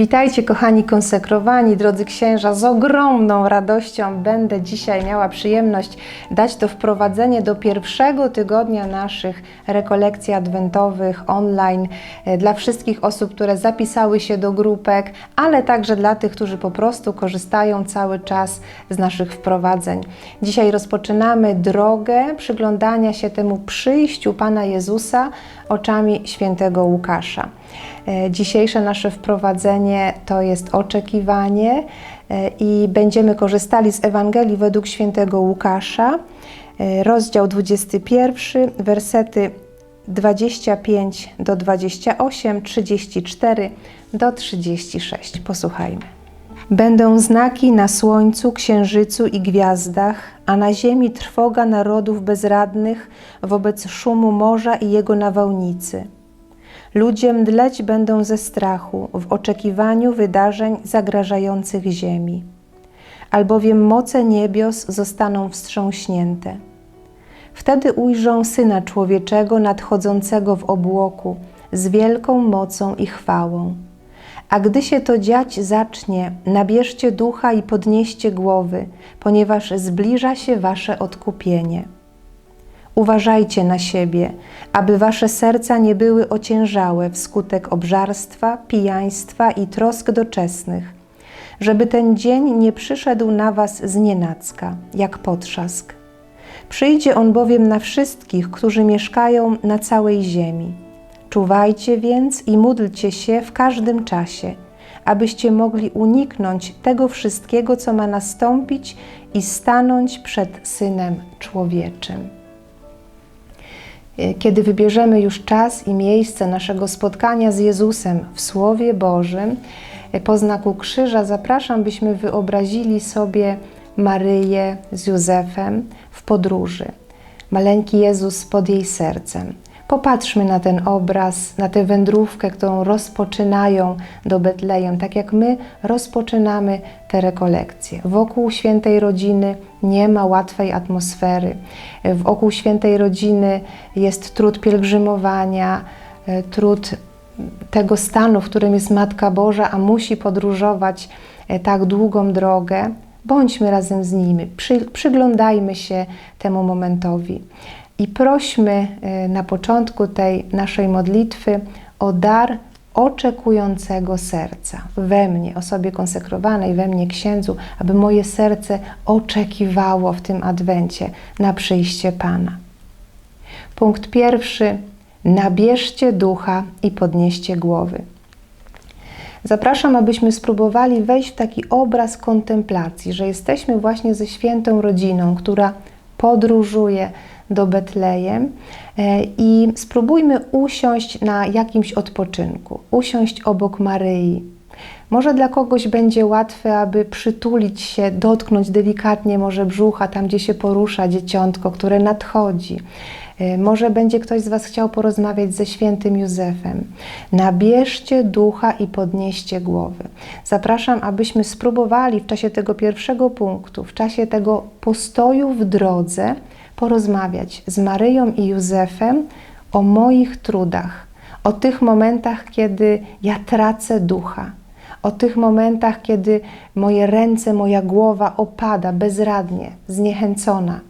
Witajcie, kochani konsekrowani, drodzy księża. Z ogromną radością będę dzisiaj miała przyjemność dać to wprowadzenie do pierwszego tygodnia naszych rekolekcji adwentowych online e, dla wszystkich osób, które zapisały się do grupek, ale także dla tych, którzy po prostu korzystają cały czas z naszych wprowadzeń. Dzisiaj rozpoczynamy drogę przyglądania się temu przyjściu Pana Jezusa oczami świętego Łukasza. E, Dzisiejsze nasze wprowadzenie to jest oczekiwanie e, i będziemy korzystali z Ewangelii według świętego Łukasza, e, rozdział 21, wersety 25 do 28, 34 do 36. Posłuchajmy. Będą znaki na słońcu, księżycu i gwiazdach, a na ziemi trwoga narodów bezradnych wobec szumu morza i jego nawałnicy. Ludzie mdleć będą ze strachu w oczekiwaniu wydarzeń zagrażających ziemi. Albowiem moce niebios zostaną wstrząśnięte. Wtedy ujrzą Syna Człowieczego nadchodzącego w obłoku z wielką mocą i chwałą. A gdy się to dziać zacznie, nabierzcie ducha i podnieście głowy, ponieważ zbliża się wasze odkupienie. Uważajcie na siebie, aby wasze serca nie były ociężałe wskutek obżarstwa, pijaństwa i trosk doczesnych, żeby ten dzień nie przyszedł na was z nienacka, jak potrzask. Przyjdzie on bowiem na wszystkich, którzy mieszkają na całej ziemi. Czuwajcie więc i módlcie się w każdym czasie, abyście mogli uniknąć tego wszystkiego, co ma nastąpić i stanąć przed Synem Człowieczym. Kiedy wybierzemy już czas i miejsce naszego spotkania z Jezusem w Słowie Bożym, po znaku krzyża zapraszam, byśmy wyobrazili sobie Maryję z Józefem w podróży. Maleńki Jezus pod jej sercem. Popatrzmy na ten obraz, na tę wędrówkę, którą rozpoczynają do Betlejem, tak jak my rozpoczynamy te rekolekcje. Wokół świętej rodziny nie ma łatwej atmosfery. Wokół świętej rodziny jest trud pielgrzymowania, e, trud tego stanu, w którym jest Matka Boża, a musi podróżować e, tak długą drogę. Bądźmy razem z nimi, przy, przyglądajmy się temu momentowi i prośmy e, na początku tej naszej modlitwy o dar oczekującego serca we mnie, osobie konsekrowanej, we mnie księdzu, aby moje serce oczekiwało w tym adwencie na przyjście Pana. Punkt pierwszy. Nabierzcie ducha i podnieście głowy. Zapraszam, abyśmy spróbowali wejść w taki obraz kontemplacji, że jesteśmy właśnie ze świętą rodziną, która podróżuje do Betlejem e, i spróbujmy usiąść na jakimś odpoczynku, usiąść obok Maryi. Może dla kogoś będzie łatwe, aby przytulić się, dotknąć delikatnie może brzucha, tam gdzie się porusza dzieciątko, które nadchodzi. E, może będzie ktoś z Was chciał porozmawiać ze świętym Józefem. Nabierzcie ducha i podnieście głowy. Zapraszam, abyśmy spróbowali w czasie tego pierwszego punktu, w czasie tego postoju w drodze, porozmawiać z Maryją i Józefem o moich trudach, o tych momentach, kiedy ja tracę ducha, o tych momentach, kiedy moje ręce, moja głowa opada bezradnie, zniechęcona.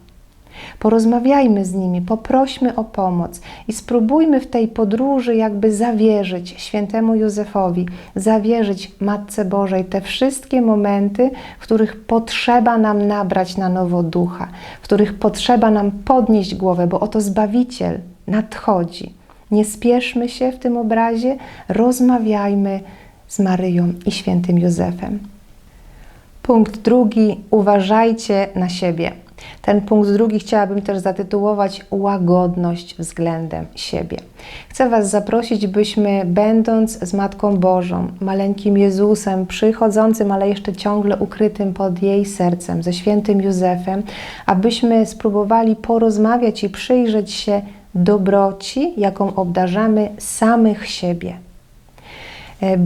Porozmawiajmy z nimi, poprośmy o pomoc i spróbujmy w tej podróży jakby zawierzyć świętemu Józefowi, zawierzyć Matce Bożej te wszystkie momenty, w których potrzeba nam nabrać na nowo ducha, w których potrzeba nam podnieść głowę, bo oto Zbawiciel nadchodzi. Nie spieszmy się w tym obrazie, rozmawiajmy z Maryją i świętym Józefem. Punkt drugi: uważajcie na siebie. Ten punkt drugi chciałabym też zatytułować Łagodność względem siebie. Chcę Was zaprosić, byśmy, będąc z Matką Bożą, maleńkim Jezusem, przychodzącym, ale jeszcze ciągle ukrytym pod jej sercem, ze świętym Józefem, abyśmy spróbowali porozmawiać i przyjrzeć się dobroci, jaką obdarzamy samych siebie. E,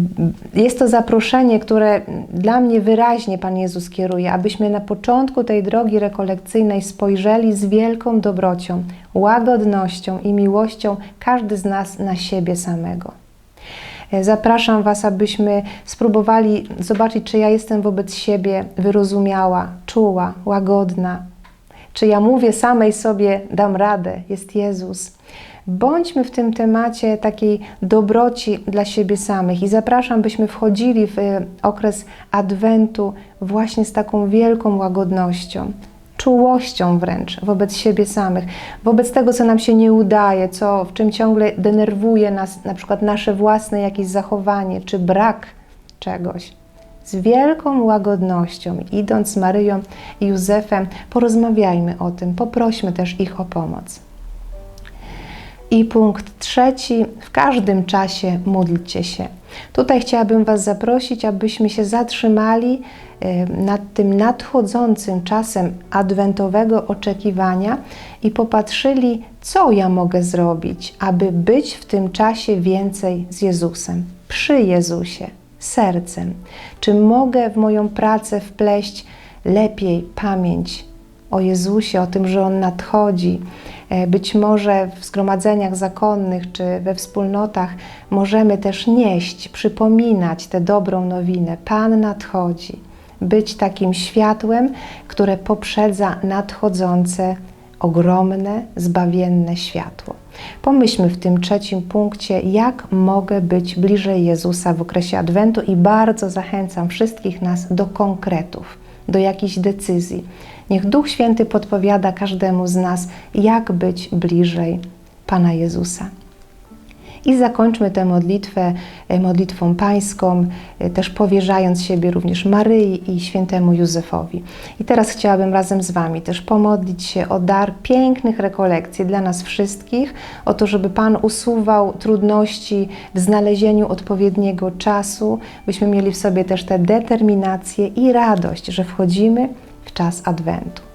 jest to zaproszenie, które dla mnie wyraźnie Pan Jezus kieruje, abyśmy na początku tej drogi rekolekcyjnej spojrzeli z wielką dobrocią, łagodnością i miłością każdy z nas na siebie samego. E, Zapraszam Was, abyśmy spróbowali zobaczyć, czy ja jestem wobec siebie wyrozumiała, czuła, łagodna, czy ja mówię samej sobie, dam radę, jest Jezus. Bądźmy w tym temacie takiej dobroci dla siebie samych i zapraszam, byśmy wchodzili w e, okres Adwentu właśnie z taką wielką łagodnością, czułością wręcz wobec siebie samych, wobec tego, co nam się nie udaje, co, w czym ciągle denerwuje nas, na przykład nasze własne jakieś zachowanie czy brak czegoś z wielką łagodnością, idąc z Maryją i Józefem, porozmawiajmy o tym, poprośmy też ich o pomoc. I punkt trzeci, w każdym czasie módlcie się. Tutaj chciałabym Was zaprosić, abyśmy się zatrzymali nad tym nadchodzącym czasem adwentowego oczekiwania i popatrzyli, co ja mogę zrobić, aby być w tym czasie więcej z Jezusem, przy Jezusie, sercem. Czy mogę w moją pracę wpleść lepiej pamięć o Jezusie, o tym, że On nadchodzi. E, Być może w zgromadzeniach zakonnych czy we wspólnotach możemy też nieść, przypominać tę dobrą nowinę. Pan nadchodzi. Być takim światłem, które poprzedza nadchodzące ogromne, zbawienne światło. Pomyślmy w tym trzecim punkcie, jak mogę być bliżej Jezusa w okresie Adwentu i bardzo zachęcam wszystkich nas do konkretów, do jakichś decyzji. Niech Duch Święty podpowiada każdemu z nas, jak być bliżej Pana Jezusa. I zakończmy tę modlitwę e, modlitwą pańską, e, też powierzając siebie również Maryi i świętemu Józefowi. I teraz chciałabym razem z Wami też pomodlić się o dar pięknych rekolekcji dla nas wszystkich, o to, żeby Pan usuwał trudności w znalezieniu odpowiedniego czasu, byśmy mieli w sobie też tę determinację i radość, że wchodzimy w czas Adwentu.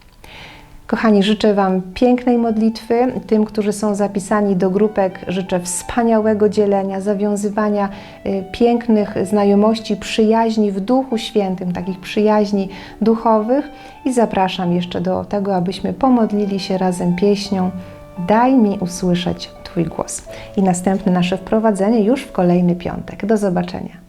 Kochani, życzę Wam pięknej modlitwy. Tym, którzy są zapisani do grupek, życzę wspaniałego dzielenia, zawiązywania y, pięknych znajomości, przyjaźni w Duchu Świętym, takich przyjaźni duchowych. I zapraszam jeszcze do tego, abyśmy pomodlili się razem pieśnią Daj mi usłyszeć Twój głos. I następne nasze wprowadzenie już w kolejny piątek. Do zobaczenia.